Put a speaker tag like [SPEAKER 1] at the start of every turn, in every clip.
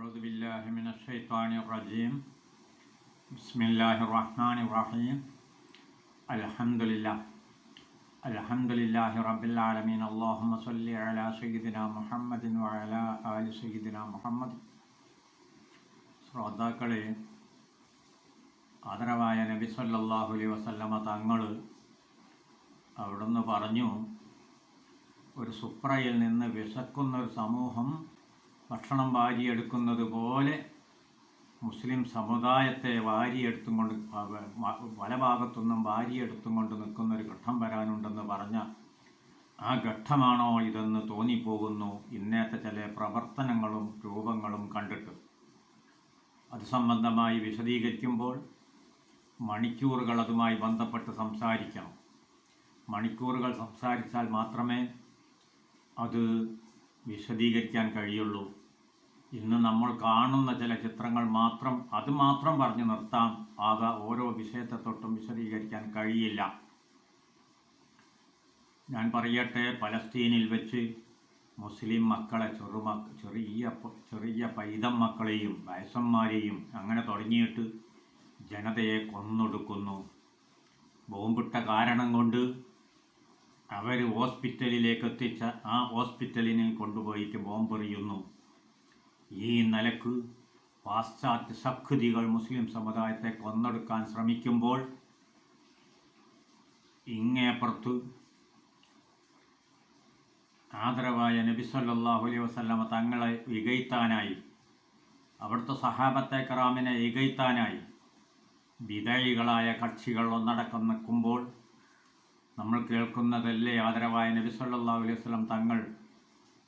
[SPEAKER 1] أعوذ بالله من الشيطان الرجيم بسم الله الرحمن الرحيم الحمد لله الحمد لله رب العالمين اللهم صل على سيدنا محمد وعلى آل سيدنا محمد ശ്രോതാക്കളെ ആദരവായ നബി സല്ലല്ലാഹു അലൈഹി വസല്ലമ തങ്ങൾ അവിടുന്ന് പറഞ്ഞു ഒരു സുപ്രയിൽ നിന്ന് വിശക്കുന്ന ഒരു സമൂഹം ഭക്ഷണം വാരിയെടുക്കുന്നത് പോലെ മുസ്ലിം സമുദായത്തെ വാരിയെടുത്തും കൊണ്ട് പല ഭാഗത്തുനിന്നും വാരിയെടുത്തും കൊണ്ട് നിൽക്കുന്ന ഒരു ഘട്ടം വരാനുണ്ടെന്ന് പറഞ്ഞ ആ ഘട്ടമാണോ ഇതെന്ന് തോന്നിപ്പോകുന്നു ഇന്നത്തെ ചില പ്രവർത്തനങ്ങളും രൂപങ്ങളും കണ്ടിട്ട്. അത് സംബന്ധമായി വിശദീകരിക്കുമ്പോൾ മണിക്കൂറുകൾ അതുമായി ബന്ധപ്പെട്ട് സംസാരിക്കണം. മണിക്കൂറുകൾ സംസാരിച്ചാൽ മാത്രമേ അത് വിശദീകരിക്കാൻ കഴിയുള്ളൂ. ഇന്ന് നമ്മൾ കാണുന്ന ചില ചിത്രങ്ങൾ മാത്രം അത് മാത്രം പറഞ്ഞു നിർത്താം ആകെ ഓരോ വിഷയത്തെ തൊട്ടും വിശദീകരിക്കാൻ കഴിയില്ല. ഞാൻ പറയട്ടെ പലസ്തീനിൽ വെച്ച് മുസ്ലിം മക്കളെ ചെറുമ ചെറിയ ചെറിയ പൈതം മക്കളെയും വയസ്സന്മാരെയും അങ്ങനെ തുടങ്ങിയിട്ട് ജനതയെ കൊന്നൊടുക്കുന്നു. ബോംബിട്ട കാരണം കൊണ്ട് അവർ ഹോസ്പിറ്റലിലേക്ക് എത്തിച്ച ആ ഹോസ്പിറ്റലിനെ കൊണ്ടുപോയിട്ട് ബോംബെറിയുന്നു. ഈ നിലയ്ക്ക് പാശ്ചാത്യ ശക്തികൾ മുസ്ലിം സമുദായത്തെ കൊന്നെടുക്കാൻ ശ്രമിക്കുമ്പോൾ ഇങ്ങേപ്പുറത്ത് ആദരവായ നബി സല്ലല്ലാഹു അലൈഹി വസല്ലമ തങ്ങളെ ഇകയ്ത്താനായി അവിടുത്തെ സഹാബത്തെ കറാമിനെ ഇകയ്ത്താനായി വിധേയികളായ കക്ഷികൾ ഒന്നടക്കം നിൽക്കുമ്പോൾ നമ്മൾ കേൾക്കുന്നതല്ലേ ആദരവായ നബി സല്ലല്ലാഹു അലൈഹി വസല്ലം തങ്ങൾ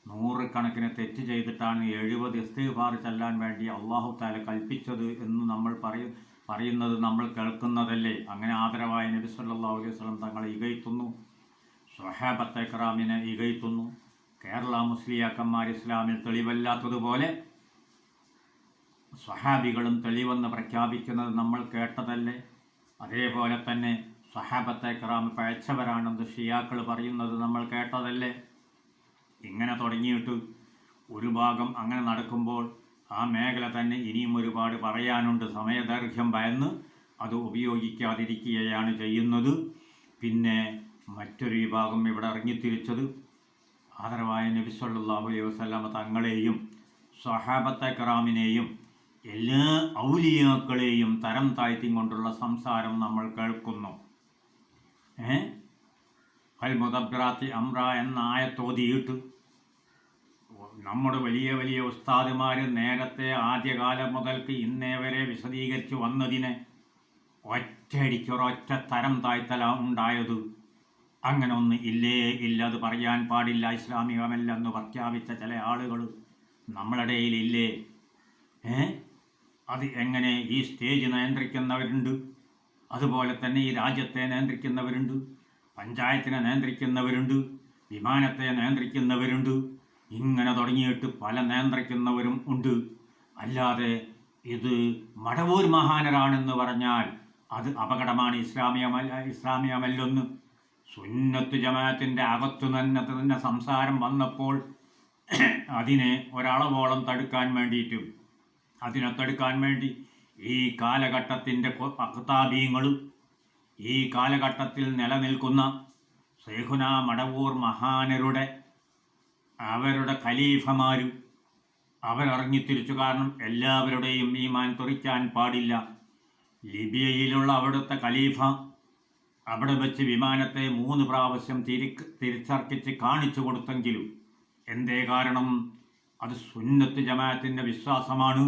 [SPEAKER 1] നൂറുകണക്കിന് തെറ്റ് ചെയ്തിട്ടാണ് എഴുപത് ഇസ്തിഫാർ ചെല്ലാൻ വേണ്ടി അള്ളാഹു താല കൽപ്പിച്ചത് എന്ന് നമ്മൾ പറയും പറയുന്നത് നമ്മൾ കേൾക്കുന്നതല്ലേ? അങ്ങനെ ആദരവായ നബി സല്ലാ അലൈഹി സ്വലം തങ്ങളെ ഇകയ്ത്തുന്നു സ്വഹാബത്തെ ഇക്രാമിനെ ഇകയ്ത്തുന്നു കേരള മുസ്ലിയാക്കന്മാർ ഇസ്ലാമിൽ തെളിവല്ലാത്തതുപോലെ സ്വഹാബികളും തെളിവെന്ന് പ്രഖ്യാപിക്കുന്നത് നമ്മൾ കേട്ടതല്ലേ? അതേപോലെ തന്നെ സ്വഹാബത്തെ ക്രാം പഴച്ചവരാണെന്ന് ഷിയാക്കൾ പറയുന്നത് നമ്മൾ കേട്ടതല്ലേ? ഇങ്ങനെ തുടങ്ങിയിട്ട് ഒരു ഭാഗം അങ്ങനെ നടക്കുമ്പോൾ ആ മേഖല തന്നെ ഇനിയും ഒരുപാട് പറയാനുണ്ട്. സമയദൈർഘ്യം ഭയന്ന് അത് ഉപയോഗിക്കാതിരിക്കുകയാണ് ചെയ്യുന്നത്. പിന്നെ മറ്റൊരു വിഭാഗം ഇവിടെ ഇറങ്ങിത്തിരിച്ചത് ആദരവായ നബി സല്ലല്ലാഹു അലൈഹി വസല്ലമ തങ്ങളെയും സഹാബത്തെ കറാമിനെയും എല്ലാ ഔലിയാക്കളെയും തരം താഴ്ത്തി കൊണ്ടുള്ള സംസാരം നമ്മൾ കേൾക്കുന്നു. ഏ? അൽ മുദബ്രാത്തി അമ്ര എന്ന ആയത്തോതിയിട്ട് നമ്മുടെ വലിയ വലിയ ഉസ്താദുമാർ നേരത്തെ ആദ്യകാലം മുതൽക്ക് ഇന്നേ വരെ വിശദീകരിച്ച് വന്നതിന് ഒറ്റയടിക്കൊരൊറ്റ തരം താഴ്ത്തല ഉണ്ടായത്. അങ്ങനെ ഒന്ന് ഇല്ലേ ഇല്ല അത് പറയാൻ പാടില്ല. ഇസ്ലാമികമല്ലെന്ന് പ്രഖ്യാപിച്ച ചില ആളുകൾ നമ്മളിടയിൽ ഇല്ലേ? ഏ? അത് എങ്ങനെ ഈ സ്റ്റേജ് നിയന്ത്രിക്കുന്നവരുണ്ട്? അതുപോലെ തന്നെ ഈ രാജ്യത്തെ നിയന്ത്രിക്കുന്നവരുണ്ട്. പഞ്ചായത്തിനെ നിയന്ത്രിക്കുന്നവരുണ്ട്. വിമാനത്തെ നിയന്ത്രിക്കുന്നവരുണ്ട്. ഇങ്ങനെ തുടങ്ങിയിട്ട് പല നിയന്ത്രിക്കുന്നവരും ഉണ്ട്. അല്ലാതെ ഇത് മടവൂർ മഹാനരാണെന്ന് പറഞ്ഞാൽ അത് അപകടമാണ്. ഇസ്ലാമിയമല്ല ഇസ്ലാമിയമല്ലൊന്ന് സുന്നത്ത് ജമാഅത്തിന്റെ അകത്തു തന്നെ തന്നെ സംസാരം വന്നപ്പോൾ അതിനെ ഒരളവോളം തടുക്കാൻ വേണ്ടിയിട്ടും അതിനെ തടുക്കാൻ വേണ്ടി ഈ കാലഘട്ടത്തിന്റെ അക്താബീങ്ങൾ ഈ കാലഘട്ടത്തിൽ നിലനിൽക്കുന്ന സേഹുന മടവൂർ മഹാനരുടെ അവരുടെ ഖലീഫമാരും അവരിറങ്ങിത്തിരിച്ചു കാരണം എല്ലാവരുടെയും ഈമാൻ തുറിക്കാൻ പാടില്ല. ലിബിയയിലുള്ള അവിടുത്തെ ഖലീഫ അവിടെ വെച്ച് വിമാനത്തെ മൂന്ന് പ്രാവശ്യം തിരി തിരിച്ചർക്കിച്ച് കാണിച്ചു കൊടുത്തെങ്കിലും എന്തേ കാരണം? അത് സുന്നത്ത് ജമാഅത്തിന്റെ വിശ്വാസമാണ്.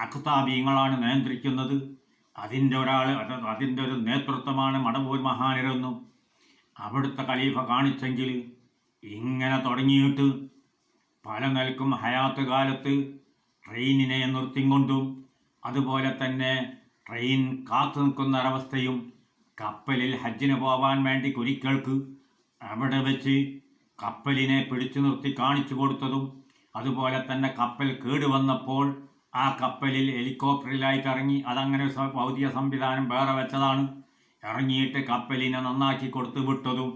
[SPEAKER 1] അഖ്താബീങ്ങളാണ് നിയന്ത്രിക്കുന്നത്. അതിന്റെ ഒരാൾ അതിന്റെ ഒരു നേതൃത്വമാണ് മടവൂർ മഹാനരെന്നും അവിടുത്തെ ഖലീഫ കാണിച്ചെങ്കിൽ ഇങ്ങനെ തുടങ്ങിയിട്ട് പല നിലക്കും ഹയാത്ത് കാലത്ത് ട്രെയിനിനെ നിർത്തിക്കൊണ്ടും അതുപോലെ തന്നെ ട്രെയിൻ കാത്തു നിൽക്കുന്ന ഒരവസ്ഥയും കപ്പലിൽ ഹജ്ജിന് പോവാൻ വേണ്ടി കുരിക്കൾക്ക് അവിടെ വെച്ച് കപ്പലിനെ പിടിച്ചു നിർത്തി കാണിച്ചു കൊടുത്തതും അതുപോലെ തന്നെ കപ്പൽ കേടുവന്നപ്പോൾ ആ കപ്പലിൽ ഹെലികോപ്റ്ററിലായിട്ട് ഇറങ്ങി അതങ്ങനെ ഭൗതിക സംവിധാനം വേറെ വെച്ചതാണ്. ഇറങ്ങിയിട്ട് കപ്പലിനെ നന്നാക്കി കൊടുത്തു വിട്ടതും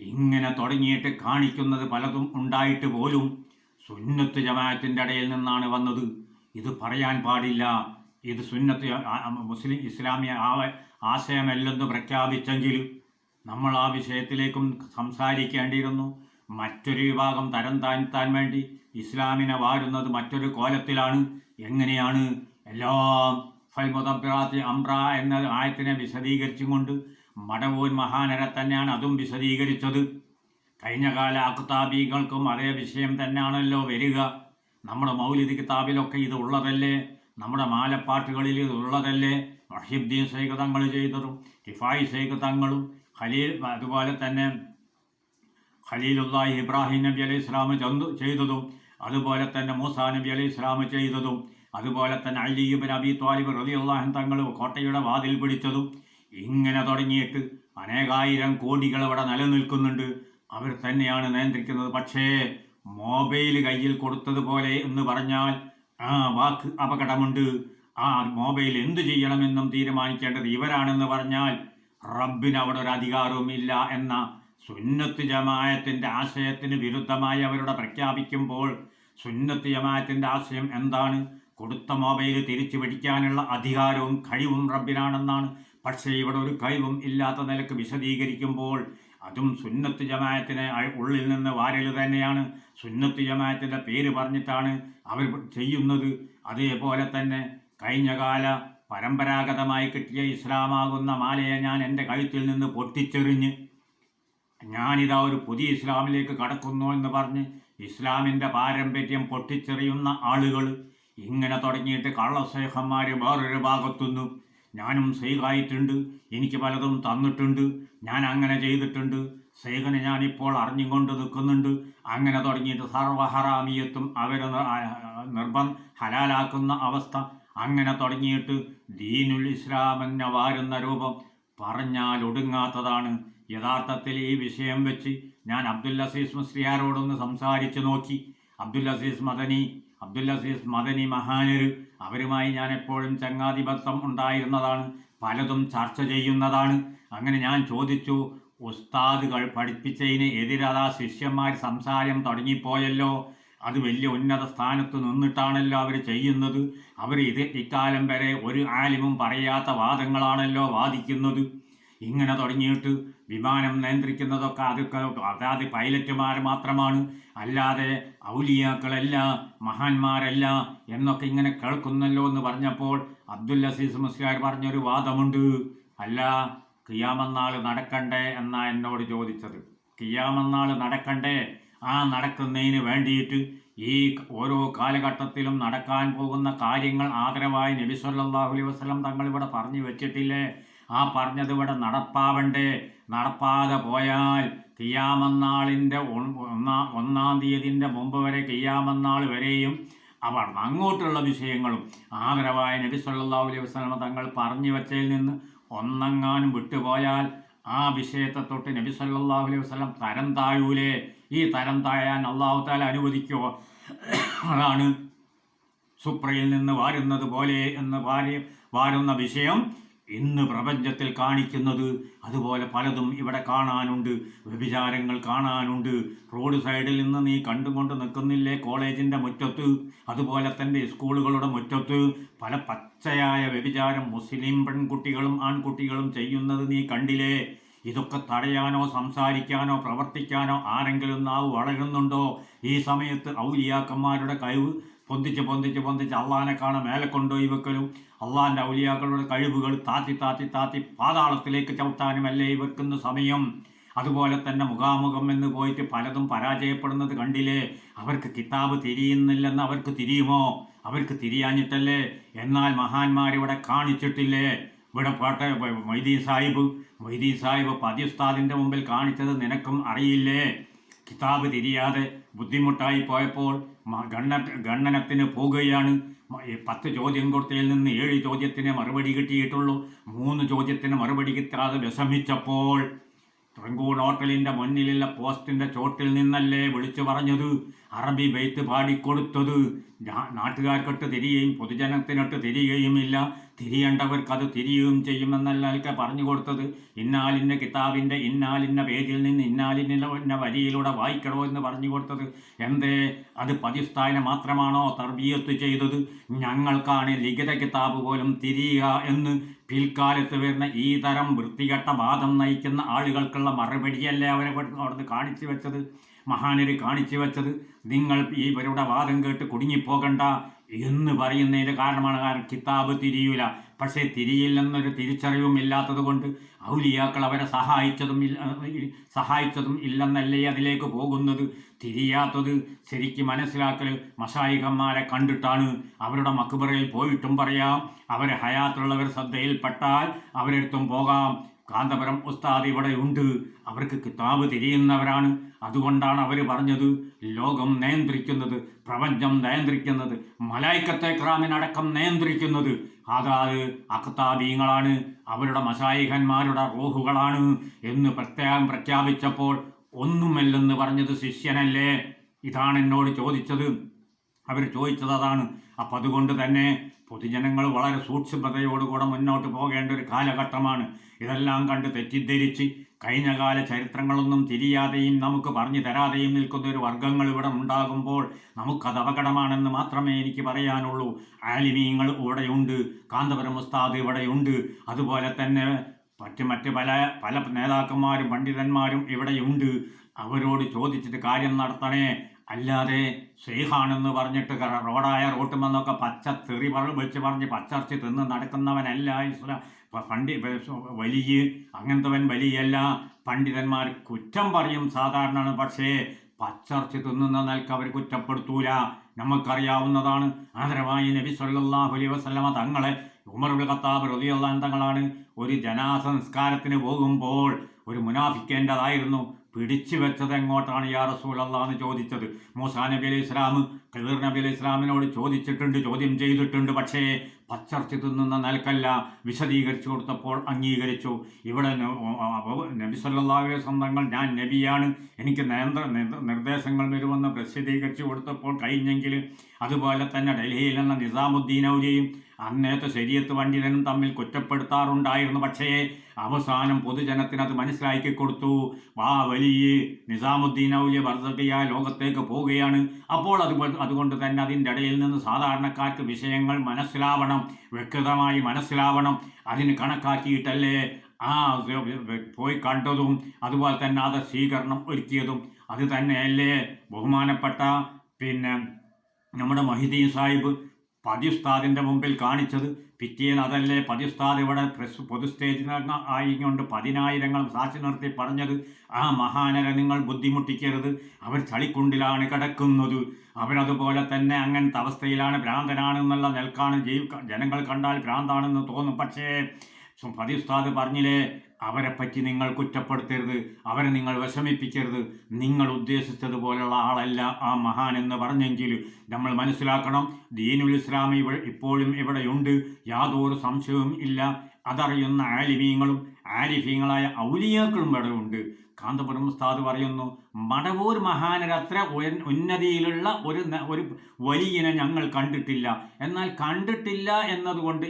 [SPEAKER 1] ഇങ്ങനെ തുടങ്ങിയിട്ട് കാണിക്കുന്നത് പലതും ഉണ്ടായിട്ട് പോലും സുന്നത്ത് ജമാഅത്തിന്റെ ഇടയിൽ നിന്നാണ് വന്നത്. ഇത് പറയാൻ പാടില്ല. ഇത് സുന്നത്ത് മുസ്ലിം ഇസ്ലാമിയ ആശയമല്ലെന്ന് പ്രഖ്യാപിച്ചെങ്കിൽ നമ്മൾ ആ വിഷയത്തിലേക്കും സംസാരിക്കേണ്ടിയിരുന്നു. മറ്റൊരു വിഭാഗം തരം താഴ്ത്താൻ വേണ്ടി ഇസ്ലാമിനെ വാരുന്നത് മറ്റൊരു കോലത്തിലാണ്. എങ്ങനെയാണ്? എല്ലാം ഫൽമുദബ്രാത്തി അംറ എന്ന ആയത്തിനെ വിശദീകരിച്ചും കൊണ്ട് മടവൂൻ മഹാനരെ തന്നെയാണ് അതും വിശദീകരിച്ചത്. കഴിഞ്ഞ കാല അക്താബികൾക്കും അതേ വിഷയം തന്നെയാണല്ലോ വരിക. നമ്മുടെ മൗലിദ് കിതാബിലൊക്കെ ഇത് ഉള്ളതല്ലേ? നമ്മുടെ മാലപ്പാട്ടുകളിൽ ഇത് ഉള്ളതല്ലേ? മഹിബ്ദീൻ സൈഖ് തങ്ങൾ ചെയ്തതും ടിഫായി സൈഖ് തങ്ങളും ഖലീൽ അതുപോലെ തന്നെ ഖലീലുല്ലാഹി ഇബ്രാഹിം നബി അലൈഹി ഇസ്ലാം ചന്തു ചെയ്തതും അതുപോലെ തന്നെ മൂസാ നബി അലൈഹി ഇസ്ലാം ചെയ്തതും അതുപോലെ തന്നെ അലിയുബിൻ അബി ത്വാലിബ് റലി അള്ളാഹൻ തങ്ങൾ കോട്ടയുടെ വാതിൽ പിടിച്ചതും ഇങ്ങനെ തുടങ്ങിയിട്ട് അനേകായിരം കോടികൾ അവിടെ നിലനിൽക്കുന്നുണ്ട്. അവർ തന്നെയാണ് നിയന്ത്രിക്കുന്നത്. പക്ഷേ മൊബൈൽ കയ്യിൽ കൊടുത്തതുപോലെ എന്ന് പറഞ്ഞാൽ ആ വാക്ക് അപകടമുണ്ട്. ആ മൊബൈൽ എന്തു ചെയ്യണമെന്നും തീരുമാനിക്കേണ്ടത് ഇവരാണെന്ന് പറഞ്ഞാൽ റബ്ബിന് അവിടെ ഒരു അധികാരവും ഇല്ല എന്ന സുന്നത്ത് ജമായത്തിന്റെ ആശയത്തിന് വിരുദ്ധമായി അവരുടെ പ്രഖ്യാപിക്കുമ്പോൾ സുന്നത്ത് ജമായത്തിന്റെ ആശയം എന്താണ്? കൊടുത്ത മൊബൈൽ തിരിച്ചു പിടിക്കാനുള്ള അധികാരവും കഴിവും റബ്ബിനാണെന്നാണ് പക്ഷേ ഇവിടെ ഒരു കഴിവും ഇല്ലാത്ത നിലയ്ക്ക് വിശദീകരിക്കുമ്പോൾ അതും സുന്നത്ത് ജമായത്തിനെ ഉള്ളിൽ നിന്ന് വാരൽ തന്നെയാണ്. സുന്നത്ത് ജമായത്തിന്റെ പേര് പറഞ്ഞിട്ടാണ് അവർ ചെയ്യുന്നത്. അതേപോലെ തന്നെ കഴിഞ്ഞകാല പരമ്പരാഗതമായി കിട്ടിയ ഇസ്ലാമാകുന്ന മാലയെ ഞാൻ എന്റെ കഴുത്തിൽ നിന്ന് പൊട്ടിച്ചെറിഞ്ഞ് ഞാനിതാ ഒരു പുതിയ ഇസ്ലാമിലേക്ക് കടക്കുന്നു എന്ന് പറഞ്ഞ് ഇസ്ലാമിന്റെ പാരമ്പര്യം പൊട്ടിച്ചെറിയുന്ന ആളുകൾ ഇങ്ങനെ തുടങ്ങിയിട്ട് കള്ളശേഖന്മാർ വേറൊരു ഭാഗത്തുനിന്ന് ഞാനും സൈഖായിട്ടുണ്ട്. എനിക്ക് പലതും തന്നിട്ടുണ്ട്. ഞാൻ അങ്ങനെ ചെയ്തിട്ടുണ്ട്. സൈഖിനെ ഞാനിപ്പോൾ അറിഞ്ഞുകൊണ്ട് നിൽക്കുന്നുണ്ട്. അങ്ങനെ തുടങ്ങിയിട്ട് സർവഹറാമിയത്തും അവർ നിർബന്ധം ഹലാലാക്കുന്ന അവസ്ഥ. അങ്ങനെ തുടങ്ങിയിട്ട് ദീനുൽ ഇസ്ലാം എന്ന വാരുന്ന രൂപം പറഞ്ഞാൽ ഒടുങ്ങാത്തതാണ്. യഥാർത്ഥത്തിൽ ഈ വിഷയം വെച്ച് ഞാൻ അബ്ദുൽ അസീസ് മുസ്ലിയാരോടൊന്ന് സംസാരിച്ചു നോക്കി. അബ്ദുൽ അസീസ് മദനി അബ്ദുൽ അസീസ് മദനി മഹാനര് അവരുമായി ഞാൻ എപ്പോഴും ചങ്ങാതിബദ്ധം ഉണ്ടായിരുന്നതാണ് പലതും ചർച്ച ചെയ്യുന്നതാണ്. അങ്ങനെ ഞാൻ ചോദിച്ചു ഉസ്താദുകൾ പഠിപ്പിച്ചതിന് എതിരതാ ശിഷ്യന്മാർ സംസാരം തുടങ്ങിപ്പോയല്ലോ? അത് വലിയ ഉന്നത സ്ഥാനത്ത് നിന്നിട്ടാണല്ലോ അവർ ചെയ്യുന്നത്. അവർ ഇത് ഇക്കാലം വരെ ഒരു ആലിമും പറയാത്ത വാദങ്ങളാണല്ലോ വാദിക്കുന്നത്. ഇങ്ങനെ തുടങ്ങിയിട്ട് വിമാനം നിയന്ത്രിക്കുന്നതൊക്കെ അതൊക്കെ അതാത് പൈലറ്റുമാർ മാത്രമാണ്. അല്ലാതെ ഔലിയാക്കളല്ല മഹാന്മാരല്ല എന്നൊക്കെ ഇങ്ങനെ കേൾക്കുന്നല്ലോ എന്ന് പറഞ്ഞപ്പോൾ അബ്ദുൽ അസീസ് മുസ്ലിയാർ പറഞ്ഞൊരു വാദമുണ്ട്. അല്ല കിയാമന്നാൾ നടക്കണ്ടേ എന്നാ എന്നോട് ചോദിച്ചത്. കിയാമന്നാൾ നടക്കണ്ടേ? ആ നടക്കുന്നതിന് വേണ്ടിയിട്ട് ഈ ഓരോ കാലഘട്ടത്തിലും നടക്കാൻ പോകുന്ന കാര്യങ്ങൾ ആദരവായി നബി വസ്ലം അലൈഹി വസല്ലം തങ്ങൾ ഇവിടെ പറഞ്ഞു വെച്ചിട്ടില്ലേ? ആ പറഞ്ഞത് ഇവിടെ നടപ്പാവണ്ടേ? നടപ്പാതെ പോയാൽ കിയാമന്നാളിന്റെ ഒന്നാം ഒന്നാം തീയതിന്റെ മുമ്പ് വരെ കിയാമന്നാൾ വരെയും അവർ അങ്ങോട്ടുള്ള വിഷയങ്ങളും ആദരവായ നബി സല്ലല്ലാഹു അലൈഹി വസല്ലം തങ്ങൾ പറഞ്ഞു വെച്ചതിൽ നിന്ന് ഒന്നെങ്ങാനും വിട്ടുപോയാൽ ആ വിഷയത്തെ തൊട്ട് നബി സല്ലല്ലാഹു അലൈഹി വസല്ലം തരം താഴൂലേ. ഈ തരം താഴാൻ അള്ളാഹു താല അനുവദിക്കുമോ അതാണ് സുപ്രയിൽ നിന്ന് വാരുന്നത് പോലെ എന്ന് വാരി വാരുന്ന വിഷയം. ഇന്ന് പ്രപഞ്ചത്തിൽ കാണിക്കുന്നത് അതുപോലെ പലതും ഇവിടെ കാണാനുണ്ട് വ്യഭിചാരങ്ങൾ കാണാനുണ്ട്. റോഡ് സൈഡിൽ നിന്ന് നീ കണ്ടുകൊണ്ട് നിൽക്കുന്നില്ലേ കോളേജിന്റെ മുറ്റത്ത്? അതുപോലെ തന്നെ സ്കൂളുകളുടെ മുറ്റത്ത്. പല പച്ചയായ വ്യഭിചാരം മുസ്ലിം പെൺകുട്ടികളും ആൺകുട്ടികളും ചെയ്യുന്നത് നീ കണ്ടില്ലേ? ഇതൊക്കെ തടയാനോ സംസാരിക്കാനോ പ്രവർത്തിക്കാനോ ആരെങ്കിലും നാവ് വളരുന്നുണ്ടോ? ഈ സമയത്ത് ഔലിയാക്കന്മാരുടെ കഴിവ് പൊന്തിച്ച് പൊന്തിച്ച് പൊന്തിച്ച് അള്ളാഹാനെ കാണാൻ മേലെ കൊണ്ടുപോയി വെക്കലും. അള്ളാഹിന്റെ ഔലിയാക്കളുടെ കഴിവുകൾ താത്തി താത്തി താത്തി പാതാളത്തിലേക്ക് ചവിട്ടാനുമല്ലേ വെക്കുന്ന സമയം. അതുപോലെ തന്നെ മുഖാമുഖം എന്ന് പോയിട്ട് പലതും പരാജയപ്പെടുന്നത് കണ്ടില്ലേ? അവർക്ക് കിതാബ് തിരിയുന്നില്ലെന്ന് അവർക്ക് തിരിയുമോ? അവർക്ക് തിരിയാഞ്ഞിട്ടല്ലേ? എന്നാൽ മഹാന്മാരിവിടെ കാണിച്ചിട്ടില്ലേ? ഇവിടെ പോട്ടെ മൊയ്തീൻ സാഹിബ് മൊയ്തീൻ സാഹിബ് പതിയുസ്താദിന്റെ മുമ്പിൽ കാണിച്ചത് നിനക്കും അറിയില്ലേ? കിതാബ് തിരിയാതെ ബുദ്ധിമുട്ടായി പോയപ്പോൾ ഗണ്ണ ഗണ്ണനത്തിന് പോകുകയാണ്. പത്ത് ചോദ്യം കൊടുത്തതിൽ നിന്ന് ഏഴ് ചോദ്യത്തിന് മറുപടി കിട്ടിയിട്ടുള്ളൂ. മൂന്ന് ചോദ്യത്തിന് മറുപടി കിട്ടാതെ വിഷമിച്ചപ്പോൾ. ട്രങ്കൂൺ ഹോട്ടലിന്റെ മുന്നിലുള്ള പോസ്റ്റിന്റെ ചോട്ടിൽ നിന്നല്ലേ വിളിച്ചു പറഞ്ഞത്? അറബി ബെയ്ത്ത് പാടിക്കൊടുത്തത്. നാട്ടുകാർക്കൊട്ട് തിരികെയും പൊതുജനത്തിനൊട്ട് തിരിയുകയുമില്ല തിരിയേണ്ടവർക്ക് അത് തിരിയുകയും ചെയ്യുമെന്നല്ലൊക്കെ പറഞ്ഞു കൊടുത്തത്. ഇന്നാലിന്റെ കിതാബിന്റെ ഇന്നാലിന്ന പേജിൽ നിന്ന് ഇന്നാലിന്ന വരിയിലൂടെ വായിക്കണോ എന്ന് പറഞ്ഞു കൊടുത്തത്. എന്തേ? അത് പതിസ്ഥാനം മാത്രമാണോ തർബീയത്ത് ചെയ്തത്? ഞങ്ങൾക്കാണ് ലിഖിത കിതാബ് പോലും തിരിയുക എന്ന് പിൽക്കാലത്ത് വരുന്ന ഈ തരം വൃത്തികെട്ട വാദം നയിക്കുന്ന ആളുകൾക്കുള്ള മറുപടിയല്ലേ അവരെ അവിടുന്ന് കാണിച്ചു വെച്ചത്? മഹാനര് കാണിച്ചു വെച്ചത്. നിങ്ങൾ ഇവരുടെ വാദം കേട്ട് കുടുങ്ങിപ്പോകണ്ട എന്ന് പറയുന്നതിന്റെ കാരണമാണ് കാരണം കിതാബ് തിരിയൂല. പക്ഷേ തിരിയില്ലെന്നൊരു തിരിച്ചറിവും ഇല്ലാത്തത് കൊണ്ട് ഔലിയാക്കൾ അവരെ സഹായിച്ചതും സഹായിച്ചതും ഇല്ലെന്നല്ലേ അതിലേക്ക് പോകുന്നത്? തിരിയാത്തത് ശരിക്കും മനസ്സിലാക്കൽ മഷായികന്മാരെ കണ്ടിട്ടാണ്. അവരുടെ മക്കുബറയിൽ പോയിട്ടും പറയാം. അവരെ ഹയാത്തുള്ളവർ ശ്രദ്ധയിൽപ്പെട്ടാൽ അവരെടുത്തും പോകാം. കാന്തപുരം ഉസ്താദ് ഇവിടെ ഉണ്ട്. അവർക്ക് കിതാബ് തിരിയുന്നവരാണ്. അതുകൊണ്ടാണ് അവർ പറഞ്ഞത് ലോകം നിയന്ത്രിക്കുന്നത് പ്രപഞ്ചം നിയന്ത്രിക്കുന്നത് മലായിക്കത്തെ ക്രാമിനടക്കം നിയന്ത്രിക്കുന്നത്. അതാത് അക്താബീങ്ങളാണ് അവരുടെ മഷായിഖന്മാരുടെ റോഹുകളാണ് എന്ന് പ്രത്യേകം പ്രഖ്യാപിച്ചപ്പോൾ ഒന്നുമല്ലെന്ന് പറഞ്ഞത് ശിഷ്യനല്ലേ? ഇതാണ് എന്നോട് ചോദിച്ചത്. അവർ ചോദിച്ചത് അതാണ്. അപ്പം അതുകൊണ്ട് തന്നെ പൊതുജനങ്ങൾ വളരെ സൂക്ഷ്മതയോടുകൂടെ മുന്നോട്ട് പോകേണ്ട ഒരു കാലഘട്ടമാണ്. ഇതെല്ലാം കണ്ട് തെറ്റിദ്ധരിച്ച് കഴിഞ്ഞ കാല ചരിത്രങ്ങളൊന്നും തിരിയാതെയും നമുക്ക് പറഞ്ഞു തരാതെയും നിൽക്കുന്ന ഒരു വർഗങ്ങൾ ഇവിടെ ഉണ്ടാകുമ്പോൾ നമുക്കത് അപകടമാണെന്ന് മാത്രമേ എനിക്ക് പറയാനുള്ളൂ. ആലിമീങ്ങൾ ഇവിടെയുണ്ട് കാന്തപുരം ഉസ്താദ് ഇവിടെയുണ്ട്. അതുപോലെ തന്നെ മറ്റ് മറ്റ് പല പല നേതാക്കന്മാരും പണ്ഡിതന്മാരും ഇവിടെയുണ്ട്. അവരോട് ചോദിച്ചിട്ട് കാര്യം നടത്തണേ. അല്ലാതെ ഷെയ്ഖാണെന്ന് പറഞ്ഞിട്ട് റോഡായ റോട്ടുമെന്നൊക്കെ പച്ച തെറി വെച്ച് പറഞ്ഞ് പച്ചർച്ച് തിന്ന് നടക്കുന്നവനല്ല ഇസ്ലാം പണ്ഡി വലിയ അങ്ങനത്തവൻ വലിയല്ല. പണ്ഡിതന്മാർ കുറ്റം പറയും സാധാരണ പക്ഷേ പച്ചർച്ച തിന്നുന്ന നിലയ്ക്ക് അവർ കുറ്റപ്പെടുത്തൂല. നമുക്കറിയാവുന്നതാണ്. ആദരവായി നബി സല്ലല്ലാഹു അലൈഹി വസല്ലമ തങ്ങളെ ഉമറുൽ ഖത്താബ് റളിയല്ലാഹു തങ്ങളാണ് ഒരു ജനാസംസ്കാരത്തിന് പോകുമ്പോൾ ഒരു മുനാഫിക്കേണ്ടതായിരുന്നു. പിടിച്ചു വെച്ചത് എങ്ങോട്ടാണ് യാ റസൂലല്ലാ എന്ന് ചോദിച്ചത്. മൂസാ നബി അലൈഹി ഇസ്ലാം ഖദീർ നബി അലൈഹി ഇസ്ലാമിനോട് ചോദിച്ചിട്ടുണ്ട് ചോദ്യം ചെയ്തിട്ടുണ്ട്. പക്ഷേ പച്ചർച്ച് തിന്നുന്ന നിലക്കല്ല വിശദീകരിച്ചു കൊടുത്തപ്പോൾ അംഗീകരിച്ചു. ഇവിടെ നബി സല്ലല്ലാഹു സ്വന്തങ്ങൾ ഞാൻ നബിയാണ്. എനിക്ക് നിയന്ത്ര നിർദ്ദേശങ്ങൾ വരുമെന്ന് പ്രസിദ്ധീകരിച്ചു കൊടുത്തപ്പോൾ കഴിഞ്ഞെങ്കിൽ അതുപോലെ തന്നെ ഡൽഹിയിൽ നിന്ന് നിസാമുദ്ദീൻ ഔലിയും അന്നേത്തെ ശരീരത്ത് പണ്ഡിതനും തമ്മിൽ കുറ്റപ്പെടുത്താറുണ്ടായിരുന്നു. പക്ഷേ അവസാനം പൊതുജനത്തിന് അത് മനസ്സിലാക്കി കൊടുത്തു. വാ വലിയ നിസാമുദ്ദീൻ ഔലിയ വർദ്ധക്കിയ ലോകത്തേക്ക് പോവുകയാണ്. അപ്പോൾ അത് അതുകൊണ്ട് തന്നെ അതിന്റെ ഇടയിൽ നിന്ന് സാധാരണക്കാർക്ക് വിഷയങ്ങൾ മനസ്സിലാവണം. വ്യക്തമായി മനസ്സിലാവണം. അതിന് കണക്കാക്കിയിട്ടല്ലേ? ആ പോയി കണ്ടതും അതുപോലെ തന്നെ അത് സ്വീകരണം ഒരുക്കിയതും അത് തന്നെയല്ലേ? ബഹുമാനപ്പെട്ട പിന്നെ നമ്മുടെ മൊഹിദ്ദീൻ സാഹിബ് പതിസ്താദിന്റെ മുമ്പിൽ കാണിച്ചത്. പിറ്റേന്ന് അതല്ലേ? പതിസ്താദ് ഇവിടെ പ്രസ് പൊതു സ്റ്റേജിൽ ആയിക്കൊണ്ട് പതിനായിരങ്ങൾ സാക്ഷി നിർത്തി പറഞ്ഞത് ആ മഹാനരെ നിങ്ങൾ ബുദ്ധിമുട്ടിക്കരുത്. അവർ ചളിക്കുണ്ടിലാണ് കിടക്കുന്നത്. അവരതുപോലെ തന്നെ അങ്ങനത്തെ അവസ്ഥയിലാണ്. ഭ്രാന്തനാണെന്നുള്ള നിൽക്കാണ് ജീവി ജനങ്ങൾ കണ്ടാൽ ഭ്രാന്താണെന്ന് തോന്നും. പക്ഷേ പതിസ്താദ് പറഞ്ഞില്ലേ അവരെ പറ്റി നിങ്ങൾ കുറ്റപ്പെടുത്തരുത് അവരെ നിങ്ങൾ വിഷമിപ്പിക്കരുത്. നിങ്ങൾ ഉദ്ദേശിച്ചതുപോലുള്ള ആളല്ല ആ മഹാൻ എന്ന് പറഞ്ഞെങ്കിൽ നമ്മൾ മനസ്സിലാക്കണം ദീനുൽ ഇസ്ലാം ഇവ ഇപ്പോഴും ഇവിടെയുണ്ട്. യാതൊരു സംശയവും ഇല്ല. അതറിയുന്ന ആലിമീങ്ങളും ആലിഫീങ്ങളായ ഔലിയാക്കളും ഇവിടെ ഉണ്ട്. കാന്തപുരം ഉസ്താദ് പറയുന്നു മടവൂർ മഹാനരത്ര ഉന്നതിയിലുള്ള ഒരു ഒരു വലിയനെ ഞങ്ങൾ കണ്ടിട്ടില്ല. എന്നാൽ കണ്ടിട്ടില്ല എന്നതുകൊണ്ട്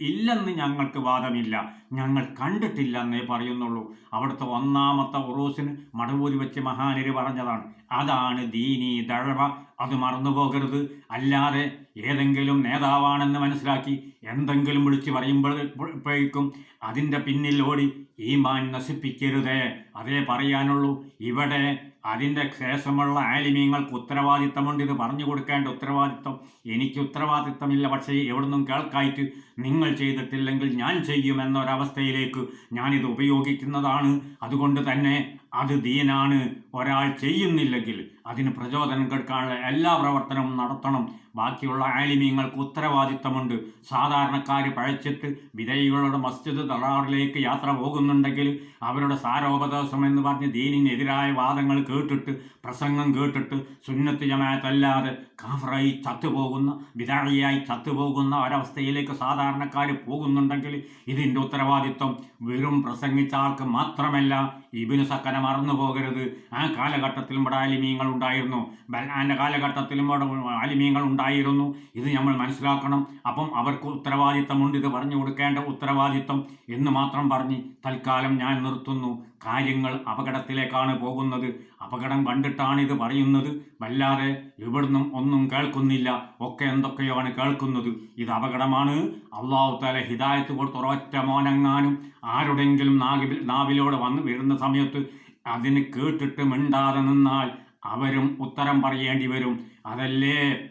[SPEAKER 1] ഇല്ലെന്ന് ഞങ്ങൾക്ക് വാദമില്ല. ഞങ്ങൾ കണ്ടിട്ടില്ല എന്നേ പറയുന്നുള്ളൂ. അവിടുത്തെ ഒന്നാമത്തെ ഉറൂസിന് മടവൂർ വെച്ച് മഹാനര് പറഞ്ഞതാണ് അതാണ് ദീനി ദഴവ. അത് മറന്നു പോകരുത് അല്ലാതെ ഏതെങ്കിലും നേതാവാണെന്ന് മനസ്സിലാക്കി എന്തെങ്കിലും വിളിച്ച് പറയുമ്പോഴേക്കും അതിന്റെ പിന്നിൽ ഓടി ഈമാൻ നശിപ്പിക്കരുതേ അതേ പറയാനുള്ളൂ. ഇവിടെ അതിന്റെ ശേഷമുള്ള ആലിമീങ്ങൾക്ക് ഉത്തരവാദിത്തമുണ്ട്. ഇത് പറഞ്ഞു കൊടുക്കേണ്ട ഉത്തരവാദിത്തം എനിക്ക് ഉത്തരവാദിത്തമില്ല. പക്ഷേ എവിടുന്നും കേൾക്കായിട്ട് നിങ്ങൾ ചെയ്തിട്ടില്ലെങ്കിൽ ഞാൻ ചെയ്യുമെന്നൊരവസ്ഥയിലേക്ക് ഞാനിത് ഉപയോഗിക്കുന്നതാണ്. അതുകൊണ്ട് തന്നെ അത് ദീനാണ്. ഒരാൾ ചെയ്യുന്നില്ലെങ്കിൽ അതിന് പ്രചോദനം കേൾക്കാനുള്ള എല്ലാ പ്രവർത്തനവും നടത്തണം. ബാക്കിയുള്ള ആലിമീങ്ങൾക്ക് ഉത്തരവാദിത്തമുണ്ട്. സാധാരണക്കാർ പഴച്ചിട്ട് വിധേയികളുടെ മസ്ജിദ് തറാറിലേക്ക് യാത്ര പോകുന്നുണ്ടെങ്കിൽ അവരുടെ സാരോപദേശം എന്ന് പറഞ്ഞ് ദീനിനെതിരായ വാദങ്ങൾ കേട്ടിട്ട് പ്രസംഗം കേട്ടിട്ട് സുന്നത്ത് ജമാഅത്തല്ലാതെ കാഫറായി ചത്തുപോകുന്ന വിതാഴിയായി ചത്തുപോകുന്ന ഒരവസ്ഥയിലേക്ക് സാധാരണക്കാർ പോകുന്നുണ്ടെങ്കിൽ ഇതിന്റെ ഉത്തരവാദിത്വം വെറും പ്രസംഗിച്ച ആൾക്ക് മാത്രമല്ല ഇബിന് സക്കന മറന്നു പോകരുത്. ആ കാലഘട്ടത്തിലും ഇവിടെ ആലിമീങ്ങൾ ഉണ്ടായിരുന്നു. ബലാന്റെ കാലഘട്ടത്തിലും ഇവിടെ ആലിമീങ്ങൾ ഉണ്ടായിരുന്നു. ഇത് നമ്മൾ മനസ്സിലാക്കണം. അപ്പം അവർക്ക് ഉത്തരവാദിത്തമുണ്ട്. ഇത് പറഞ്ഞു കൊടുക്കേണ്ട ഉത്തരവാദിത്തം എന്ന് മാത്രം പറഞ്ഞ് തൽക്കാലം ഞാൻ നിർത്തുന്നു. കാര്യങ്ങൾ അപകടത്തിലേക്കാണ് പോകുന്നത്. അപകടം കണ്ടിട്ടാണ് ഇത് പറയുന്നത്. വല്ലാതെ ഇവിടുന്നും ഒന്നും കേൾക്കുന്നില്ല. ഒക്കെ എന്തൊക്കെയാണ് കേൾക്കുന്നത്? ഇത് അപകടമാണ്. അള്ളാഹു താല ഹിദായത്ത് കൊടുത്ത് ഒരൊറ്റ മോനങ്ങാനും ആരുടെങ്കിലും നാവിൽ നാവിലൂടെ വന്ന് വരുന്ന സമയത്ത് അതിന് കേട്ടിട്ട് മിണ്ടാതെ നിന്നാൽ അവരും ഉത്തരം പറയേണ്ടി വരും. അതല്ലേ?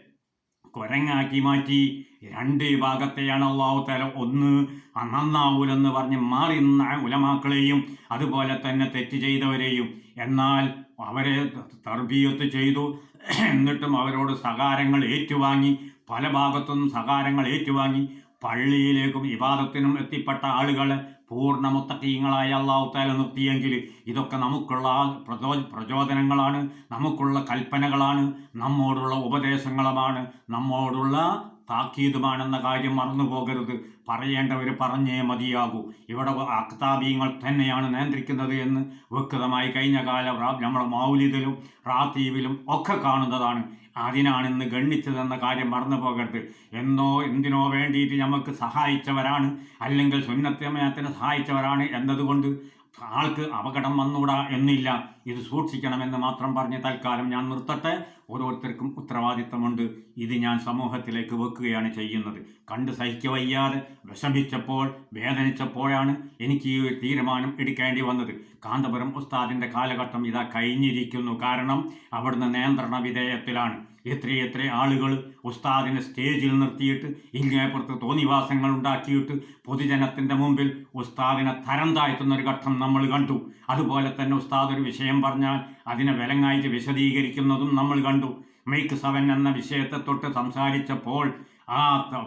[SPEAKER 1] കൊരങ്ങാക്കി മാറ്റി രണ്ട് വിഭാഗത്തെയാണ് അള്ളാഹു തല ഒന്ന് നന്നാവൂലെന്ന് പറഞ്ഞ് മാറി നിന്ന ഉലമാക്കളെയും അതുപോലെ തന്നെ തെറ്റ് ചെയ്തവരെയും. എന്നാൽ അവരെ തർബീയത്ത് ചെയ്തു. എന്നിട്ടും അവരോട് സഹാരങ്ങൾ ഏറ്റുവാങ്ങി. പല ഭാഗത്തുനിന്നും സഹാരങ്ങൾ ഏറ്റുവാങ്ങി. പള്ളിയിലേക്കും വിവാദത്തിനും എത്തിപ്പെട്ട ആളുകളെ പൂർണ മുത്തക്കീങ്ങളായ അള്ളാഹു താല നിർത്തിയെങ്കിൽ ഇതൊക്കെ നമുക്കുള്ള പ്രചോ പ്രചോദനങ്ങളാണ് നമുക്കുള്ള കൽപ്പനകളാണ് നമ്മോടുള്ള ഉപദേശങ്ങളുമാണ് നമ്മോടുള്ള താക്കീതുമാണെന്ന കാര്യം മറന്നു പോകരുത്. പറയേണ്ടവർ പറഞ്ഞേ മതിയാകൂ. ഇവിടെ അക്താബീങ്ങൾ തന്നെയാണ് നിയന്ത്രിക്കുന്നത് എന്ന് വ്യക്തമായി കഴിഞ്ഞ കാല നമ്മുടെ മൗലിദിലും റാത്തീവിലും ഒക്കെ കാണുന്നതാണ്. അതിനാണ് ഇന്ന് ഗണ്ണിച്ചതെന്ന കാര്യം മറന്നു പോകരുത്. എന്നോ എന്തിനോ വേണ്ടിയിട്ട് നമുക്ക് സഹായിച്ചവരാണ്. അല്ലെങ്കിൽ സുന്നത്തമയത്തിന് സഹായിച്ചവരാണ് എന്നതുകൊണ്ട് ആൾക്ക് അപകടം വന്നൂടാ എന്നില്ല. ഇത് സൂക്ഷിക്കണമെന്ന് മാത്രം പറഞ്ഞ് തൽക്കാലം ഞാൻ നിർത്തട്ടെ. ഓരോരുത്തർക്കും ഉത്തരവാദിത്തമുണ്ട്. ഇത് ഞാൻ സമൂഹത്തിലേക്ക് വെക്കുകയാണ് ചെയ്യുന്നത്. കണ്ട് സഹിക്ക വയ്യാതെ വിഷമിച്ചപ്പോൾ വേദനിച്ചപ്പോഴാണ് എനിക്ക് ഈ ഒരു തീരുമാനം എടുക്കേണ്ടി വന്നത്. കാന്തപുരം ഉസ്താദിന്റെ കാലഘട്ടം ഇതാ കഴിഞ്ഞിരിക്കുന്നു. കാരണം അവിടുന്ന് നിയന്ത്രണ വിധേയത്തിലാണ്. എത്രയെത്ര ആളുകൾ ഉസ്താദിനെ സ്റ്റേജിൽ നിർത്തിയിട്ട് ഇങ്ങേപ്പുറത്ത് തോന്നിവാസങ്ങൾ ഉണ്ടാക്കിയിട്ട് പൊതുജനത്തിന്റെ മുമ്പിൽ ഉസ്താദിനെ തരം താഴ്ത്തുന്ന ഒരു ഘട്ടം നമ്മൾ കണ്ടു. അതുപോലെ തന്നെ ഉസ്താദ് ഒരു വിഷയം പറഞ്ഞാൽ അതിനെ വിലങ്ങായിട്ട് വിശദീകരിക്കുന്നതും നമ്മൾ കണ്ടു. മെയ്ക്ക് സെവൻ എന്ന വിഷയത്തെ തൊട്ട് സംസാരിച്ചപ്പോൾ ആ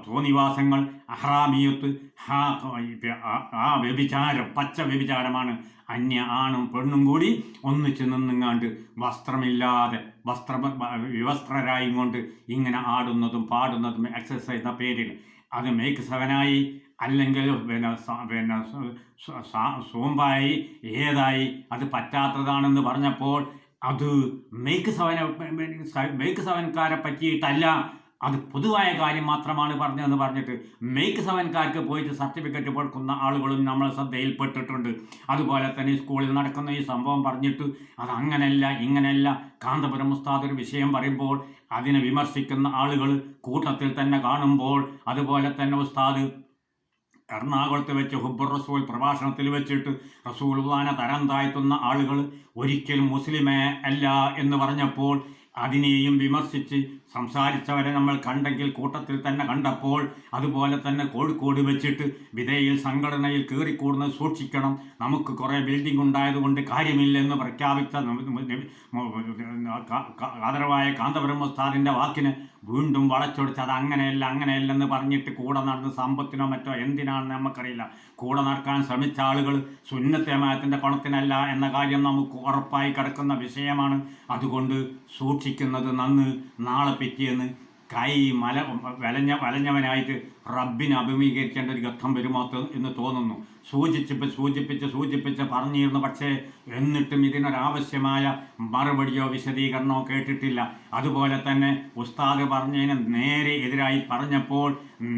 [SPEAKER 1] തോന്നിവാസങ്ങൾ അഹ്റാമിയത്ത് ആ വ്യഭിചാരം പച്ച വ്യഭിചാരമാണ് അന്യ ആണും പെണ്ണും കൂടി ഒന്നിച്ച് നിന്നുങ്ങാണ്ട് വസ്ത്രമില്ലാതെ വസ്ത്ര വിവസ്ത്രരായും കൊണ്ട് ഇങ്ങനെ ആടുന്നതും പാടുന്നതും എക്സസൈസ് പേരിൽ. അത് മേക്ക് സെവനായി അല്ലെങ്കിൽ പിന്നെ പിന്നെ സോമ്പായി ഏതായി അത് പറ്റാത്തതാണെന്ന് പറഞ്ഞപ്പോൾ അത് മേക്ക് സവന മേക്ക് സവൻകാരെ പറ്റിയിട്ടല്ല അത് പൊതുവായ കാര്യം മാത്രമാണ് പറഞ്ഞതെന്ന് പറഞ്ഞിട്ട് മേക്ക് സെവൻകാർക്ക് പോയിട്ട് സർട്ടിഫിക്കറ്റ് കൊടുക്കുന്ന ആളുകളും നമ്മൾ ശ്രദ്ധയിൽപ്പെട്ടിട്ടുണ്ട്. അതുപോലെ തന്നെ സ്കൂളിൽ നടക്കുന്ന ഈ സംഭവം പറഞ്ഞിട്ട് അത് അങ്ങനെയല്ല ഇങ്ങനെയല്ല കാന്തപുരം ഉസ്താദ് ഒരു വിഷയം പറയുമ്പോൾ അതിനെ വിമർശിക്കുന്ന ആളുകൾ കൂട്ടത്തിൽ തന്നെ കാണുമ്പോൾ അതുപോലെ തന്നെ ഉസ്താദ് എറണാകുളത്ത് വെച്ച് ഹുബർ റസൂൽ പ്രഭാഷണത്തിൽ വെച്ചിട്ട് റസൂൽവാന തരം താഴ്ത്തുന്ന ആളുകൾ ഒരിക്കലും മുസ്ലിമേ അല്ല എന്ന് പറഞ്ഞപ്പോൾ അതിനെയും വിമർശിച്ച് സംസാരിച്ചവരെ നമ്മൾ കണ്ടെങ്കിൽ കൂട്ടത്തിൽ തന്നെ കണ്ടപ്പോൾ അതുപോലെ തന്നെ കോഴിക്കോട് വെച്ചിട്ട് വിധേയിൽ സംഘടനയിൽ കയറിക്കൂടുന്നത് സൂക്ഷിക്കണം. നമുക്ക് കുറേ ബിൽഡിംഗ് ഉണ്ടായതുകൊണ്ട് കാര്യമില്ലെന്ന് പ്രഖ്യാപിച്ച ആദരവായ കാന്തബ്രഹ്മസ്ഥാദിന്റെ വാക്കിന് വീണ്ടും വളച്ചൊടിച്ച് അത് അങ്ങനെയല്ല അങ്ങനെയല്ലെന്ന് പറഞ്ഞിട്ട് കൂടെ നടന്ന് സമ്പത്തിനോ മറ്റോ എന്തിനാണെന്ന് നമുക്കറിയില്ല. കൂടെ നടക്കാൻ ശ്രമിച്ച ആളുകൾ സുന്നത്തേമയത്തിന്റെ പണത്തിനല്ല എന്ന കാര്യം നമുക്ക് ഉറപ്പായി കിടക്കുന്ന വിഷയമാണ്. അതുകൊണ്ട് സൂക്ഷിക്കുന്നത് നന്ന് നാളെ പിറ്റേന്ന് കൈ മല വലഞ്ഞ വലഞ്ഞവനായിട്ട് റബ്ബിനെ അഭിമുഖീകരിക്കേണ്ട ഒരു ഘട്ടം വരുമോ എന്ന് തോന്നുന്നു. സൂചിച്ച് സൂചിപ്പിച്ച് സൂചിപ്പിച്ച് പറഞ്ഞിരുന്നു. പക്ഷേ എന്നിട്ടും ഇതിനൊരാവശ്യമായ മറുപടിയോ വിശദീകരണമോ കേട്ടിട്ടില്ല. അതുപോലെ തന്നെ ഉസ്താദ് പറഞ്ഞതിന് നേരെ എതിരായി പറഞ്ഞപ്പോൾ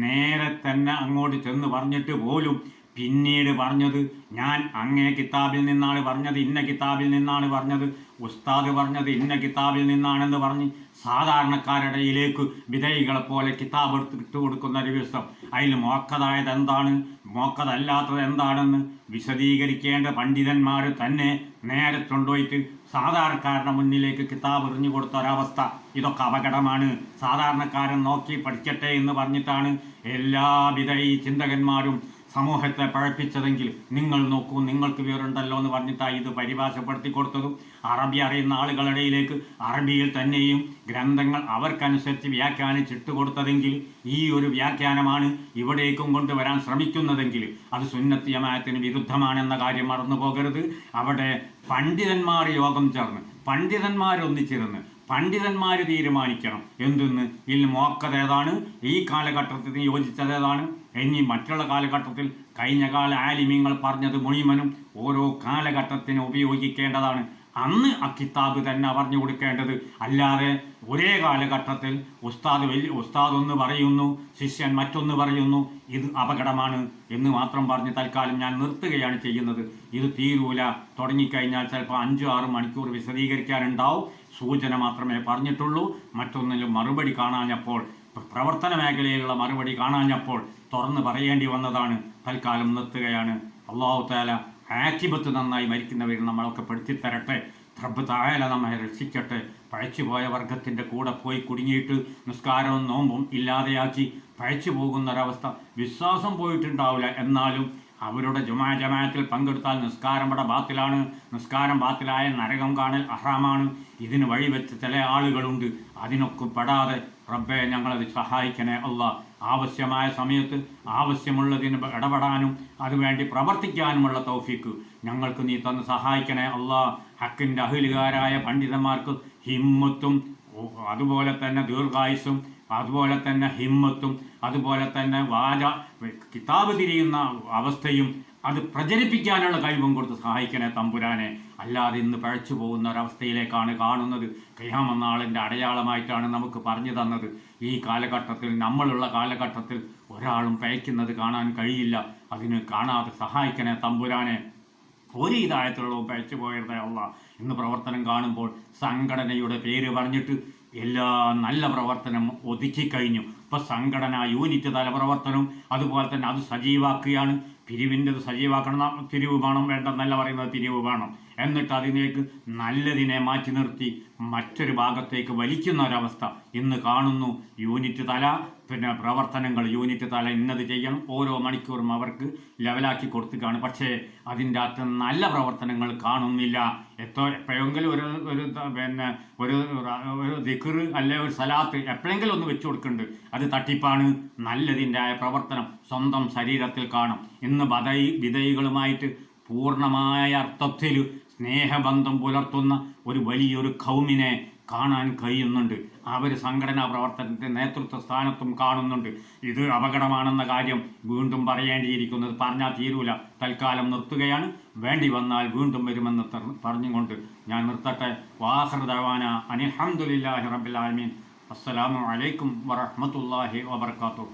[SPEAKER 1] നേരെ തന്നെ അങ്ങോട്ട് ചെന്ന് പറഞ്ഞിട്ട് പോലും പിന്നീട് പറഞ്ഞത് ഞാൻ അങ്ങേ കിതാബിൽ നിന്നാണ് പറഞ്ഞത് ഇന്ന കിതാബിൽ നിന്നാണ് പറഞ്ഞത് ഉസ്താദ് പറഞ്ഞത് ഇന്ന കിതാബിൽ നിന്നാണെന്ന് പറഞ്ഞ് സാധാരണക്കാരുടെ ഇടയിലേക്ക് വിധേയികളെ പോലെ കിതാബ് എടുത്തിട്ട് കൊടുക്കുന്ന ഒരു ദിവസം. അതിൽ മോക്കതായത് എന്താണ് മോക്കതല്ലാത്തത് എന്താണെന്ന് വിശദീകരിക്കേണ്ട പണ്ഡിതന്മാർ തന്നെ നേരെ കൊണ്ടുപോയിട്ട് സാധാരണക്കാരുടെ മുന്നിലേക്ക് കിതാബ് എറിഞ്ഞു കൊടുത്ത ഒരവസ്ഥ ഇതൊക്കെ അപകടമാണ്. സാധാരണക്കാരൻ നോക്കി പഠിക്കട്ടെ എന്ന് പറഞ്ഞിട്ടാണ് എല്ലാവിധ ഈ ചിന്തകന്മാരും സമൂഹത്തെ പഴപ്പിച്ചതെങ്കിൽ നിങ്ങൾ നോക്കൂ നിങ്ങൾക്ക് വിവരമുണ്ടല്ലോ എന്ന് പറഞ്ഞിട്ടാണ് ഇത് പരിഭാഷപ്പെടുത്തി കൊടുത്തതും. അറബി അറിയുന്ന ആളുകളിടയിലേക്ക് അറബിയിൽ തന്നെയും ഗ്രന്ഥങ്ങൾ അവർക്കനുസരിച്ച് വ്യാഖ്യാനിച്ചിട്ട് കൊടുത്തതെങ്കിൽ ഈ ഒരു വ്യാഖ്യാനമാണ് ഇവിടേക്കും കൊണ്ടുവരാൻ ശ്രമിക്കുന്നതെങ്കിൽ അത് സുന്നത്തിയമായത്തിന് വിരുദ്ധമാണെന്ന കാര്യം മറന്നു പോകരുത് അവിടെ പണ്ഡിതന്മാർ യോഗം ചേർന്ന് പണ്ഡിതന്മാരൊന്നിച്ചിരുന്ന് പണ്ഡിതന്മാർ തീരുമാനിക്കണം. എന്തെന്ന്? ഇതിൽ മോക്കത് ഏതാണ്? ഈ കാലഘട്ടത്തിന് യോജിച്ചത് ഏതാണ്? ഇനി മറ്റുള്ള കാലഘട്ടത്തിൽ കഴിഞ്ഞ കാല ആലിമ്യങ്ങൾ പറഞ്ഞത് മുഴുവനും ഓരോ കാലഘട്ടത്തിന് ഉപയോഗിക്കേണ്ടതാണ്. അന്ന് ആ കിതാബ് തന്നെ പറഞ്ഞു കൊടുക്കേണ്ടത്. അല്ലാതെ ഒരേ കാലഘട്ടത്തിൽ ഉസ്താദ് വലിയ ഉസ്താദ് ഒന്ന് പറയുന്നു ശിഷ്യൻ മറ്റൊന്ന് പറയുന്നു ഇത് അപകടമാണ് എന്ന് മാത്രം പറഞ്ഞ് തൽക്കാലം ഞാൻ നിർത്തുകയാണ് ചെയ്യുന്നത്. ഇത് തീരൂല. തുടങ്ങിക്കഴിഞ്ഞാൽ ചിലപ്പോൾ അഞ്ചു ആറ് മണിക്കൂർ വിശദീകരിക്കാനുണ്ടാവും. സൂചന മാത്രമേ പറഞ്ഞിട്ടുള്ളൂ. മറ്റൊന്നിലും മറുപടി കാണാഞ്ഞപ്പോൾ പ്രവർത്തന മേഖലയിലുള്ള മറുപടി കാണാഞ്ഞപ്പോൾ തുറന്ന് പറയേണ്ടി വന്നതാണ്. തൽക്കാലം നിർത്തുകയാണ്. അള്ളാഹു താല ആക്കിബത്ത് നന്നായി മരിക്കുന്നവരിൽ നമ്മളൊക്കെ പെടുത്തി തരട്ടെ റബ്ബ് തായാല നമ്മെ രക്ഷിക്കട്ടെ. പഴച്ചുപോയ വർഗത്തിന്റെ കൂടെ പോയി കുടുങ്ങിയിട്ട് നിസ്കാരവും നോമ്പും ഇല്ലാതെയാക്കി പഴച്ചു പോകുന്നൊരവസ്ഥ വിശ്വാസം പോയിട്ടുണ്ടാവില്ല. എന്നാലും അവരുടെ ജുമാ ജമാഅത്തിൽ പങ്കെടുത്താൽ നിസ്കാരം ഇവിടെ ബാത്തിലാണ്. നിസ്കാരം ബാത്തിലായ നരകം കാണൽ അഹ്റാമാണ്. ഇതിന് വഴിവെച്ച ചില ആളുകളുണ്ട്. അതിനൊക്കെ പെടാതെ റബ്ബെ ഞങ്ങളത് സഹായിക്കണേ അല്ല ആവശ്യമായ സമയത്ത് ആവശ്യമുള്ളതിന് ഇടപെടാനും അതുവേണ്ടി പ്രവർത്തിക്കാനുമുള്ള തൗഫീക്ക് ഞങ്ങൾക്ക് നീ തന്ന് സഹായിക്കണേ അല്ല ഹക്കിന്റെ അഹിലുകാരായ പണ്ഡിതന്മാർക്ക് ഹിമ്മത്തും അതുപോലെ തന്നെ ദീർഘായുസും അതുപോലെ തന്നെ ഹിമ്മത്തും അതുപോലെ തന്നെ വാച കിതാബ് തിരിയുന്ന അവസ്ഥയും അത് പ്രചരിപ്പിക്കാനുള്ള കഴിവും കൊടുത്ത് സഹായിക്കണേ തമ്പുരാനെ. അല്ലാതെ ഇന്ന് പഴച്ചു പോകുന്ന ഒരവസ്ഥയിലേക്കാണ് കാണുന്നത്. കയ്യാമെന്നാളിന്റെ അടയാളമായിട്ടാണ് നമുക്ക് പറഞ്ഞു തന്നത്. ഈ കാലഘട്ടത്തിൽ നമ്മളുള്ള കാലഘട്ടത്തിൽ ഒരാളും പയക്കുന്നത് കാണാൻ കഴിയില്ല. അതിന് കാണാതെ സഹായിക്കണേ തമ്പുരാനെ. ഒരു ഇതായത്തുള്ളൂ പയച്ചു പോയതേ ഉള്ള ഇന്ന് പ്രവർത്തനം കാണുമ്പോൾ സംഘടനയുടെ പേര് പറഞ്ഞിട്ട് എല്ലാ നല്ല പ്രവർത്തനം ഒതുക്കി കഴിഞ്ഞു ഇപ്പൊ സംഘടന യൂണിറ്റ് തല പ്രവർത്തനവും അതുപോലെ തന്നെ അത് സജീവാക്കുകയാണ്. പിരിവിന്റെത് സജീവാക്കണം തിരിവ് വേണം വേണ്ടെന്നല്ല പറയുന്നത് പിരിവ് വേണം. എന്നിട്ട് അതിലേക്ക് നല്ലതിനെ മാറ്റി നിർത്തി മറ്റൊരു ഭാഗത്തേക്ക് വലിക്കുന്ന ഒരവസ്ഥ ഇന്ന് കാണുന്നു. യൂണിറ്റ് തല പിന്നെ പ്രവർത്തനങ്ങൾ യൂണിറ്റ് തല ഇന്നത് ചെയ്യണം. ഓരോ മണിക്കൂറും അവർക്ക് ലെവലാക്കി കൊടുത്തുകയാണ് പക്ഷേ അതിന്റെ അകത്ത് നല്ല പ്രവർത്തനങ്ങൾ കാണുന്നില്ല. എത്ര എപ്പോഴെങ്കിലും ഒരു ഒരു പിന്നെ ഒരു ഒരു ദിക്കറ് അല്ലെ ഒരു സലാത്ത് എപ്പോഴെങ്കിലും ഒന്ന് വെച്ചു കൊടുക്കുന്നുണ്ട്. അത് തട്ടിപ്പാണ്. നല്ലതിന്റെ ആയ പ്രവർത്തനം സ്വന്തം ശരീരത്തിൽ കാണും. ഇന്ന് ബദൈ വിധയികളുമായിട്ട് പൂർണമായ അർത്ഥത്തിൽ സ്നേഹബന്ധം പുലർത്തുന്ന ഒരു വലിയൊരു കൗമിനെ കാണാൻ കഴിയുന്നുണ്ട്. അവർ സംഘടനാ പ്രവർത്തനത്തിന്റെ നേതൃത്വ സ്ഥാനത്തും കാണുന്നുണ്ട്. ഇത് അപകടമാണെന്ന കാര്യം വീണ്ടും പറയേണ്ടിയിരിക്കുന്നത് പറഞ്ഞാൽ തീരൂല. തൽക്കാലം നിർത്തുകയാണ്. വേണ്ടി വന്നാൽ വീണ്ടും വരുമെന്ന് പറഞ്ഞുകൊണ്ട് ഞാൻ നിർത്തട്ടെ. വാഹൃദവാന അനിഹമുല്ലാഹി റബ്ബിൽ ആലമീൻ. അസ്സലാമു അലൈക്കും വറഹ്മത്തുള്ളാഹി വബർക്കാത്തു.